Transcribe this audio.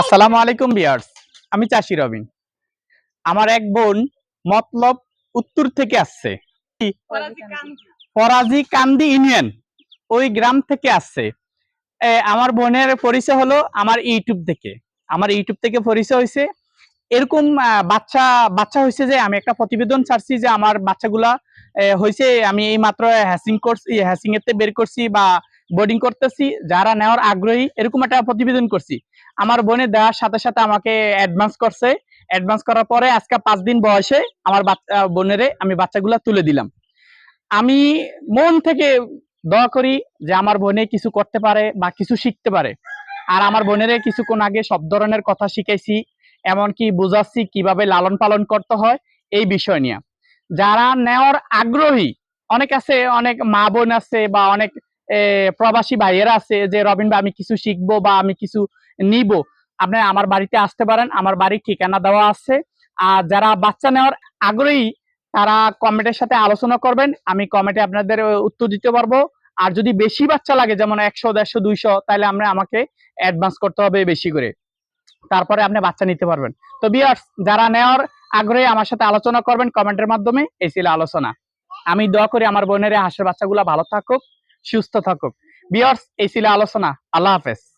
আসসালামু আলাইকুম বিয়ার্স আমি চাষি রবিন। আমার এক বোন মতলব উত্তর থেকে আসছে। ফরাজি কান্দি। ইউনিয়ন ওই গ্রাম থেকে আসছে। আমার বোনের পরিচয় হলো আমার ইউটিউব থেকে। আমার ইউটিউব থেকে পরিচয় হয়েছে। এরকম বাচ্চা বাচ্চা হয়েছে যে আমি একটা প্রতিবেদন ছাড়ছি যে আমার বাচ্চাগুলা হয়েছে আমি এই মাত্র হ্যাসিং করছি হ্যাসিং এতে বের করছি বা বোর্ডিং করতেছি, যারা নেওয়ার আগ্রহী, এরকম একটা প্রতিবেদন করছি। আমার বোনের দেওয়ার সাথে সাথে আমাকে অ্যাডভান্স করছে। অ্যাডভান্স করার পরে আজকে পাঁচ দিন বয়সে আমার বোনেরে আমি বাচ্চাগুলা তুলে দিলাম। আমি মন থেকে দয়া করি যে আমার বোনে কিছু করতে পারে বা কিছু শিখতে পারে। আর আমার বোনেরে কিছুক্ষণ আগে সব ধরনের কথা শিখাইছি, এমনকি বুঝাচ্ছি কীভাবে লালন পালন করতে হয়, এই বিষয় নিয়ে। যারা নেওয়ার আগ্রহী, অনেক আছে, অনেক মা বোন আছে বা অনেক প্রবাসী ভাইয়েরা আছে যে, রবিন ভাই, আমি কিছু শিখব বা আমি কিছু নিব। আপনি আমার বাড়িতে আসতে পারেন, আমার বাড়ির ঠিকানা দেওয়া আছে। আর যারা বাচ্চা নেওয়ার আগ্রহী, তারা কমেন্টের সাথে আলোচনা করবেন। আমি কমেন্টে আপনাদের উত্তর দিতে পারব। আর যদি বেশি বাচ্চা লাগে, যেমন একশো, দেড়শো, দুইশো, তাহলে আমরা আমাকে অ্যাডভান্স করতে হবে বেশি করে। তারপরে আপনি বাচ্চা নিতে পারবেন। তো বিয়ার্স যারা নেওয়ার আগ্রহী, আমার সাথে আলোচনা করবেন কমেন্টের মাধ্যমে। এই ছিল আলোচনা। আমি দোয়া করি আমার বোনের, হাঁসের বাচ্চাগুলো ভালো থাকুক। সুস্থ থাকুক। বিয়ার্স এই ছিল আলোচনা। আল্লাহ হাফেজ।